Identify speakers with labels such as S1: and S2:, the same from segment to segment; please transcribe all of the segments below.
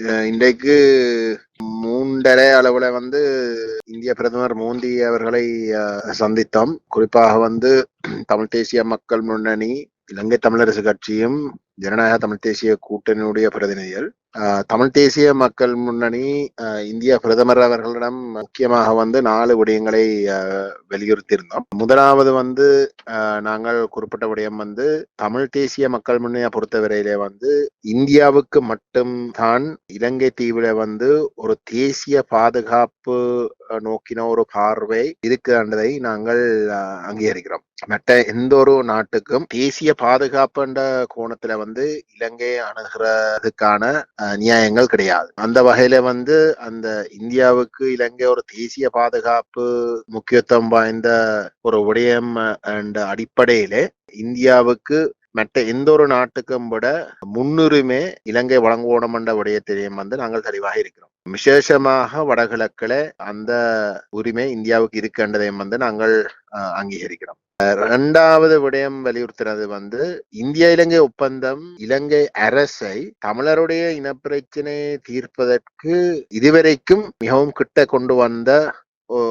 S1: இன்றைக்கு மூன்றரை அளவுல வந்து இந்திய பிரதமர் மோடி அவர்களை சந்தித்தோம். குறிப்பாக வந்து தமிழ் தேசிய மக்கள் முன்னணி இலங்கை தமிழரசு கட்சியும் ஜனநாயக தமிழ் தேசிய கூட்டணியுடைய பிரதிநிதிகள். தமிழ் தேசிய மக்கள் முன்னணி இந்திய பிரதமர் அவர்களிடம் முக்கியமாக வந்து நாலு விடயங்களை அஹ், வலியுறுத்தியிருந்தோம். முதலாவது வந்து நாங்கள் குறிப்பிட்ட விடயம் வந்து தமிழ் தேசிய மக்கள் முன்னணியை பொறுத்தவரையிலே வந்து இந்தியாவுக்கு மட்டும்தான் இலங்கை தீவில வந்து ஒரு தேசிய பாதுகாப்பு அஹ், நோக்கின ஒரு பார்வை இருக்குன்றதை நாங்கள் அஹ், அங்கீகரிக்கிறோம். மற்ற எந்த ஒரு நாட்டுக்கும் தேசிய பாதுகாப்புன்ற கோணத்துல வந்து இலங்கையை அணுகிறதுக்கான நியாயங்கள் கிடையாது. அந்த வகையில வந்து அந்த இந்தியாவுக்கு இலங்கை ஒரு தேசிய பாதுகாப்பு முக்கியத்துவம் வாய்ந்த ஒரு விடயம் என்ற அடிப்படையிலே இந்தியாவுக்கு மற்ற எந்த ஒரு நாட்டுக்கும் விட முன்னுரிமை இலங்கை வழங்குவோம் என்ற விடயத்திலையும் வந்து நாங்கள் தெளிவாக இருக்கிறோம். விசேஷமாக வடகிழக்கில் அந்த உரிமை இந்தியாவுக்கு இருக்கின்றதையும் வந்து நாங்கள் அஹ், அங்கீகரிக்கிறோம். இரண்டாவது விடயம் வலியுறுத்தினது வந்து இந்திய இலங்கை ஒப்பந்தம் இலங்கை அரசை தமிழருடைய இனப்பிரச்சினையை தீர்ப்பதற்கு இதுவரைக்கும் மிகவும் கிட்ட கொண்டு வந்த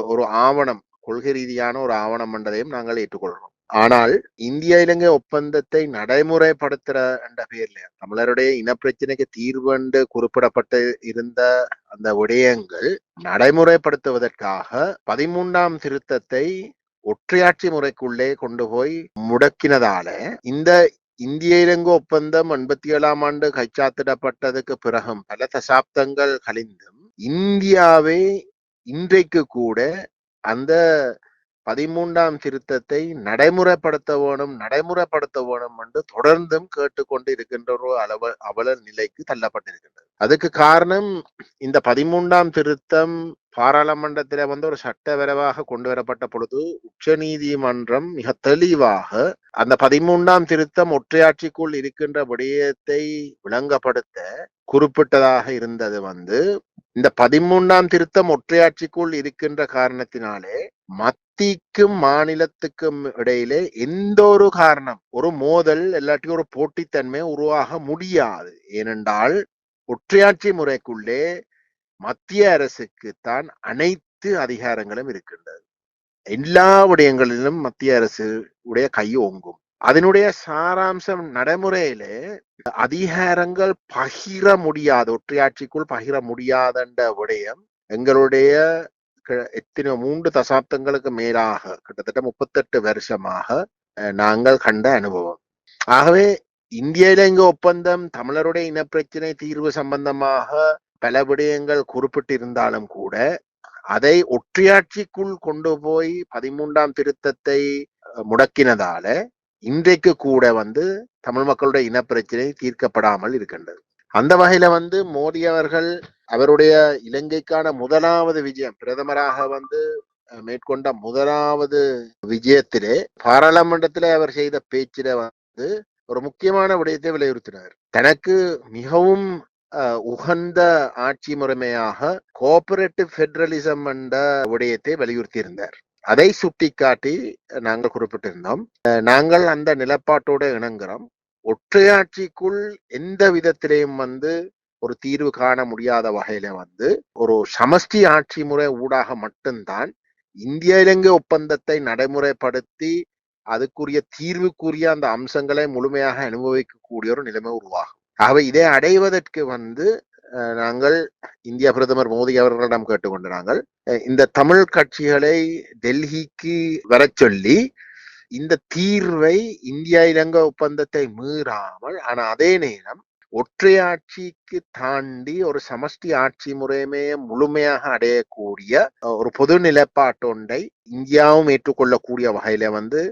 S1: ஒரு ஆவணம் கொள்கை ரீதியான ஒரு ஆவணம் என்றதையும் நாங்கள் ஏற்றுக்கொள்கிறோம். ஆனால் இந்திய இலங்கை ஒப்பந்தத்தை நடைமுறைப்படுத்துற என்ற பெயர்ல தமிழருடைய இனப்பிரச்சனைக்கு தீர்வு என்று குறிப்பிடப்பட்டு இருந்த அந்த விடயங்கள் நடைமுறைப்படுத்துவதற்காக பதிமூன்றாம் திருத்தத்தை ஒற்றையாட்சி முறைக்குள்ளே கொண்டு போய் முடக்கினதால இந்த இந்திய இலங்கை ஒப்பந்தம் எண்பத்தி ஏழாம் ஆண்டு கைச்சாத்திடப்பட்டதுக்கு பிறகும் பல தசாப்தங்கள் கழிந்தும் இந்தியாவே இன்றைக்கு கூட அந்த பதிமூன்றாம் திருத்தத்தை நடைமுறைப்படுத்த வேணும் நடைமுறைப்படுத்த வேணும் என்று தொடர்ந்தும் கேட்டுக்கொண்டு இருக்கின்ற ஒரு அளவ அவல நிலைக்கு தள்ளப்பட்டிருக்கின்றது. அதுக்கு காரணம் இந்த பதிமூன்றாம் திருத்தம் பாராளுமன்றத்தில வந்து ஒரு சட்ட விரைவாக கொண்டு வரப்பட்ட பொழுது உச்ச நீதிமன்றம் மிக தெளிவாக அந்த பதிமூன்றாம் திருத்தம் ஒற்றையாட்சிக்குள் இருக்கின்ற விடயத்தை விளங்கப்படுத்த குறிப்பிட்டதாக இருந்தது வந்து இந்த பதிமூன்றாம் திருத்தம் ஒற்றையாட்சிக்குள் இருக்கின்ற காரணத்தினாலே மத்திக்கும் மாநிலத்துக்கும் இடையிலே எந்த ஒரு காரணம் ஒரு மோதல் இல்லாட்டி ஒரு போட்டித்தன்மை உருவாக முடியாது. ஏனென்றால் ஒற்றையாட்சி முறைக்குள்ளே மத்திய அரசுக்குத்தான் அனைத்து அதிகாரங்களும் இருக்கின்றது. எல்லா விடயங்களிலும் மத்திய அரசு உடைய கை ஓங்கும். அதனுடைய சாராம்சம் நடைமுறையிலே அதிகாரங்கள் பகிர முடியாது ஒற்றையாட்சிக்குள் பகிர முடியாதன்ற விடயம் எங்களுடைய க- எத்தனை மூன்று தசாப்தங்களுக்கு மேலாக கிட்டத்தட்ட முப்பத்தெட்டு வருஷமாக நாங்கள் கண்ட அனுபவம். ஆகவே இந்திய இலங்கை ஒப்பந்தம் தமிழருடைய இனப்பிரச்சனை தீர்வு சம்பந்தமாக பல விடயங்கள் குறிப்பிட்டிருந்தாலும் கூட அதை ஒற்றையாட்சிக்குள் கொண்டு போய் பதிமூன்றாம் திருத்தத்தை அஹ், முடக்கினதால இன்றைக்கு கூட வந்து தமிழ் மக்களுடைய இனப்பிரச்சனை தீர்க்கப்படாமல் இருக்கின்றது. அந்த வகையில வந்து மோடி அவர்கள் அவருடைய இலங்கைக்கான முதலாவது விஜயம் பிரதமராக வந்து அஹ், மேற்கொண்ட முதலாவது விஜயத்திலே பாராளுமன்றத்திலே அவர் செய்த பேச்சில வந்து ஒரு முக்கியமான விடயத்தை வலியுறுத்தினார். தனக்கு மிகவும் உகந்த ஆட்சி முறைமையாக கோஆபரேட்டிவ் ஃபெடரலிசம் என்ற விடயத்தை வலியுறுத்தி இருந்தார் அதை சுட்டிக்காட்டி நாங்கள் குறிப்பிட்டிருந்தோம். நாங்கள் அந்த நிலப்பாட்டோடு இணங்குறோம். ஒற்றையாட்சிக்குள் எந்த விதத்திலையும் வந்து ஒரு தீர்வு காண முடியாத வகையில வந்து ஒரு சமஷ்டி ஆட்சி முறை ஊடாக மட்டும்தான் இந்திய இலங்கை ஒப்பந்தத்தை நடைமுறைப்படுத்தி அதுக்குரிய தீர்வுக்குரிய அந்த அம்சங்களை முழுமையாக அனுபவிக்கக்கூடிய ஒரு நிலைமை உருவாகும். ஆகவே இதை அடைவதற்கு வந்து அஹ், நாங்கள் இந்திய பிரதமர் மோடி அவர்களிடம் கேட்டுக்கொண்டு நாங்கள் இந்த தமிழ் கட்சிகளை டெல்லிக்கு வரச் சொல்லி இந்த தீர்வை இந்தியா இலங்கை ஒப்பந்தத்தை மீறாமல் ஆனா அதே நேரம் ஒற்றையாட்சிக்கு தாண்டி ஒரு சமஷ்டி ஆட்சி முறையுமே முழுமையாக அடையக்கூடிய ஒரு பொது நிலைப்பாட்டொன்றை இந்தியாவும் ஏற்றுக்கொள்ளக்கூடிய வகையில வந்து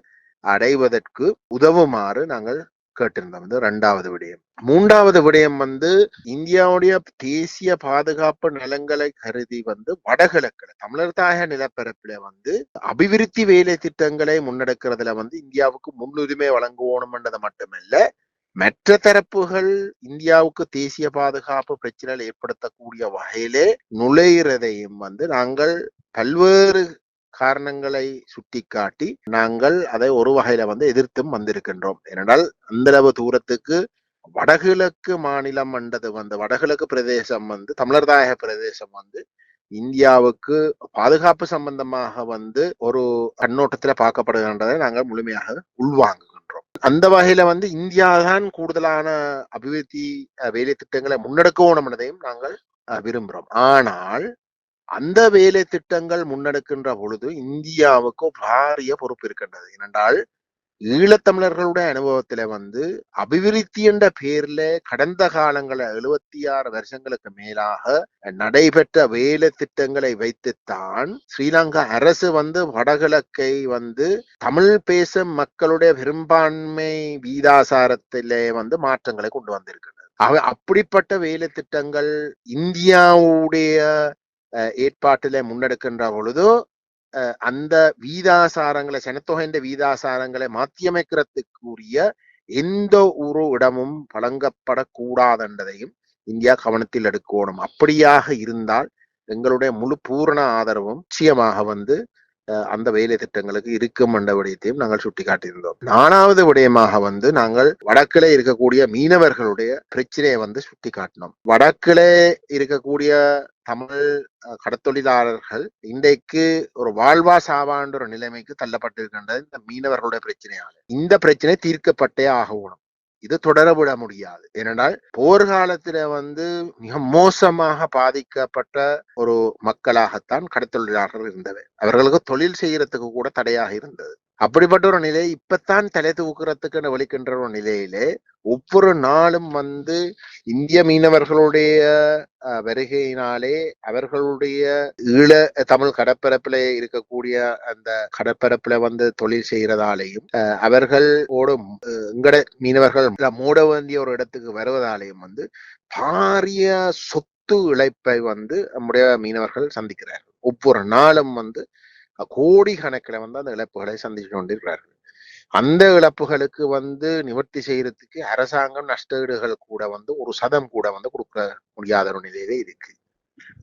S1: அடைவதற்கு உதவுமாறு நாங்கள் கேட்டிருந்தோம் இது ரெண்டாவது விடயம். மூன்றாவது விடயம் வந்து இந்தியாவுடைய தேசிய பாதுகாப்பு நிலங்களை கருதி வந்து வடகிழக்குல தமிழர் தாய நிலப்பரப்புல வந்து அபிவிருத்தி வேலை திட்டங்களை முன்னெடுக்கிறதுல வந்து இந்தியாவுக்கு முன்னுரிமை வழங்குவோணும்ன்றது மட்டுமல்ல மற்ற தரப்புகள் இந்தியாவுக்கு தேசிய பாதுகாப்பு பிரச்சனைகள் ஏற்படுத்தக்கூடிய வகையிலே நுழையிறதையும் வந்து நாங்கள் பல்வேறு காரணங்களை சுட்டிக்காட்டி நாங்கள் அதை ஒரு வகையில வந்து எதிர்த்தும் வந்திருக்கின்றோம். ஏனென்றால் அந்தளவு தூரத்துக்கு வடகிழக்கு மாநிலம் என்றது வந்து வடகிழக்கு பிரதேசம் வந்து தமிழர்தாயக பிரதேசம் வந்து இந்தியாவுக்கு பாதுகாப்பு சம்பந்தமாக வந்து ஒரு கண்ணோட்டத்துல பார்க்கப்படுகின்றதை நாங்கள் முழுமையாக உள்வாங்குகின்றோம். அந்த வகையில வந்து இந்தியா தான் கூடுதலான அபிவிருத்தி அஹ், வேலை திட்டங்களை முன்னெடுக்கணும் என்பதையும் நாங்கள் அஹ், விரும்புகிறோம் ஆனால் அந்த வேலை திட்டங்கள் முன்னெடுக்கின்ற பொழுது இந்தியாவுக்கு பாரிய பொறுப்பு இருக்கின்றது. ஏனென்றால் ஈழத்தமிழர்களுடைய அனுபவத்துல வந்து அபிவிருத்தி என்ற பேர்ல கடந்த காலங்கள எழுபத்தி ஆறு வருஷங்களுக்கு மேலாக நடைபெற்ற வேலை திட்டங்களை வைத்துத்தான் ஸ்ரீலங்கா அரசு வந்து வடகிழக்கை வந்து தமிழ் பேசும் மக்களுடைய பெரும்பான்மை வீதாசாரத்திலே வந்து மாற்றங்களை கொண்டு வந்திருக்கின்றது. அவை அப்படிப்பட்ட வேலை திட்டங்கள் இந்தியாவுடைய ஏற்பாட்டிலே முன்னெடுக்கின்ற பொழுது அஹ், அந்த வீதாசாரங்களை சனத்தொகைன்ற வீதாசாரங்களை மாற்றியமைக்கிறதுக்குரிய எந்த ஒரு இடமும் வழங்கப்படக்கூடாதுன்றதையும் இந்தியா கவனத்தில் எடுக்கணும். அப்படியாக இருந்தால் எங்களுடைய முழு பூரண ஆதரவும் நிச்சயமாக வந்து அந்த வேலை திட்டங்களுக்கு இருக்கும் என்ற விடயத்தையும் நாங்கள் சுட்டிக்காட்டியிருந்தோம். நானாவது விடயமாக வந்து நாங்கள் வடக்கிலே இருக்கக்கூடிய மீனவர்களுடைய பிரச்சனையை வந்து சுட்டிக்காட்டினோம். வடக்கிலே இருக்கக்கூடிய தமிழ் அஹ், கடத்தொழிலாளர்கள் இன்றைக்கு ஒரு வாழ்வா சாவான்ற ஒரு நிலைமைக்கு தள்ளப்பட்டிருக்கின்றது இந்த மீனவர்களுடைய பிரச்சனையால. இந்த பிரச்சனை தீர்க்கப்பட்டே ஆகணும். இது தொடர விட முடியாது. ஏனென்றால் போர்காலத்துல வந்து மிக மோசமாக பாதிக்கப்பட்ட ஒரு மக்களாகத்தான் கடத்தொழிலாளர்கள் இருந்தவர் அவர்களுக்கு தொழில் செய்யறதுக்கு கூட தடையாக இருந்தது. அப்படிப்பட்ட ஒரு நிலை இப்பத்தான் தலை தூக்குறதுக்குன்னு வலிக்கின்ற ஒரு நிலையிலே ஒவ்வொரு நாளும் வந்து இந்திய மீனவர்களுடைய அஹ், வருகையினாலே அவர்களுடைய ஈழ தமிழ் கடற்பரப்புல இருக்கக்கூடிய அந்த கடற்பரப்புல வந்து தொழில் செய்யறதாலேயும் அஹ், அவர்கள் ஓடும் அஹ், எங்கட மீனவர்கள் மூட வேண்டிய ஒரு இடத்துக்கு வருவதாலேயும் வந்து பாரிய சொத்து இழைப்பை வந்து நம்முடைய மீனவர்கள் சந்திக்கிறார்கள். ஒவ்வொரு நாளும் வந்து கோடி கணக்கில் வந்து அந்த இழப்புகளை சந்திச்சு கொண்டிருக்கிறார்கள். அந்த இழப்புகளுக்கு வந்து நிவர்த்தி செய்யறதுக்கு அரசாங்கம் நஷ்டஈடுகள் கூட வந்து ஒரு சதம் கூட வந்து கொடுக்க முடியாத ஒரு நிலையிலே இருக்கு.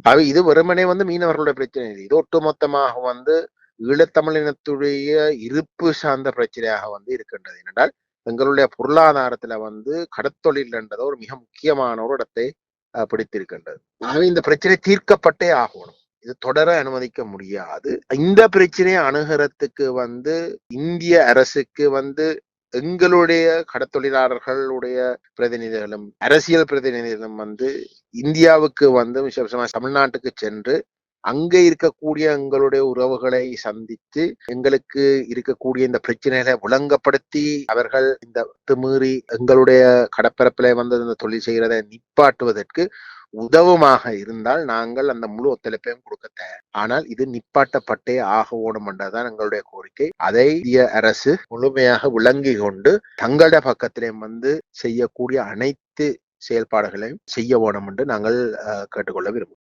S1: அவை இது வெறுமனே வந்து மீனவர்களுடைய பிரச்சனை இல்லை. இது ஒட்டுமொத்தமாக வந்து ஈழத்தமிழினத்துடைய இருப்பு சார்ந்த பிரச்சனையாக வந்து இருக்கின்றது. ஏனென்றால் எங்களுடைய பொருளாதாரத்துல வந்து கடத்தொழில் என்றது ஒரு மிக முக்கியமான ஒரு இடத்தை அஹ், பிடித்திருக்கின்றது. ஆகவே இந்த பிரச்சனை தீர்க்கப்பட்டே ஆகணும். இது தொடர அனுமதிக்க முடியாது. இந்த பிரச்சனையை அணுகிறதுக்கு வந்து இந்திய அரசுக்கு வந்து எங்களுடைய கடத்தொழிலாளர்களுடைய பிரதிநிதிகளும் அரசியல் பிரதிநிதிகளும் வந்து இந்தியாவுக்கு வந்து விசேஷமா தமிழ்நாட்டுக்கு சென்று அங்கே இருக்கக்கூடிய எங்களுடைய உறவுகளை சந்தித்து எங்களுக்கு இருக்கக்கூடிய இந்த பிரச்சனைகளை விளங்கப்படுத்தி அவர்கள் இந்த மீறி எங்களுடைய கடப்பரப்பில வந்து இந்த தொழில் செய்கிறதை நிப்பாட்டுவதற்கு உதவுமாக இருந்தால் நாங்கள் அந்த முழு ஒத்துழைப்பையும் கொடுக்க தயார். ஆனால் இது நிப்பாட்டப்பட்டே ஆக ஓடும் என்றதான் எங்களுடைய கோரிக்கை. அதை இந்திய அரசு முழுமையாக விளங்கி கொண்டு தங்களுடைய பக்கத்திலே வந்து செய்யக்கூடிய அனைத்து செயல்பாடுகளையும் செய்ய வேணும் என்று நாங்கள் அஹ், கேட்டுக்கொள்ள விரும்புகிறோம்.